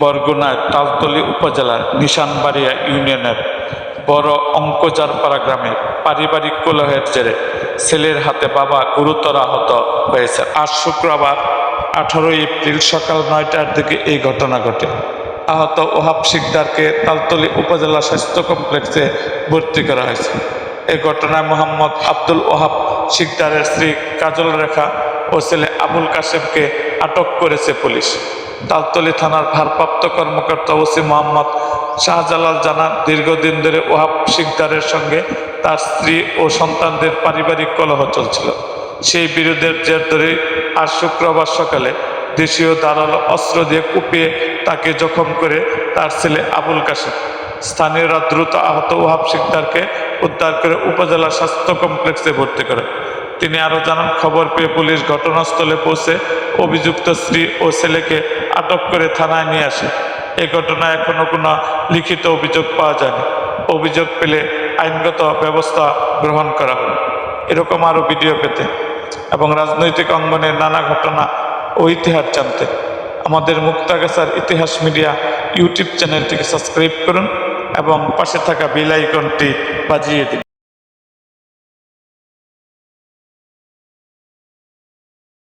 বরগুনার তালতলী উপজেলার নিশানবাড়িয়া ইউনিয়নের বড় অঙ্কজারপাড়া গ্রামে পারিবারিক কলহের জেরে ছেলের হাতে বাবা গুরুতর আহত হয়েছে। আজ শুক্রবার আঠারোই এপ্রিল সকাল নয়টার দিকে এই ঘটনা ঘটে। আহত ওহাব শিকদারকে তালতলি উপজেলা স্বাস্থ্য কমপ্লেক্সে ভর্তি করা হয়েছে। এই ঘটনায় মোহাম্মদ আব্দুল ওহাব শিকদারের স্ত্রী কাজল রেখা ও ছেলে আবুল কাশেমকে আটক করেছে পুলিশ। তালতলী থানার ভারপ্রাপ্ত কর্মকর্তা ওসি মোহাম্মদ শাহজালাল জানান, দীর্ঘদিন ধরে ওহাব শিকদারের সঙ্গে তার স্ত্রী ও সন্তানদের পারিবারিক কলহ চলছিল। সেই বিরোধের জের ধরে আজ শুক্রবার সকালে দেশীয় দালাল অস্ত্র দিয়ে কুপিয়ে তাকে জখম করে তার ছেলে আবুল কাশেম। স্থানীয়রা দ্রুত আহত ওহাব শিকদারকে উদ্ধার করে উপজেলা স্বাস্থ্য কমপ্লেক্সে ভর্তি করে। তিনি আরও জানান, খবর পেয়ে পুলিশ ঘটনাস্থলে পৌঁছে অভিযুক্ত স্ত্রী ও ছেলেকে আটক করে থানায় নিয়ে আসে। এই ঘটনায় এখনও কোনো লিখিত অভিযোগ পাওয়া যায়নি। অভিযোগ পেলে আইনগত ব্যবস্থা গ্রহণ করা হবে। এরকম আরও ভিডিও পেতে এবং রাজনৈতিক অঙ্গনের নানা ঘটনা ও ইতিহাস জানতে। আমাদের মুক্তাগাছার ইতিহাস মিডিয়া ইউটিউব চ্যানেলটিকে সাবস্ক্রাইব করুন। এবং পাশে থাকা বিলাইকনটি বাজিয়ে দিন।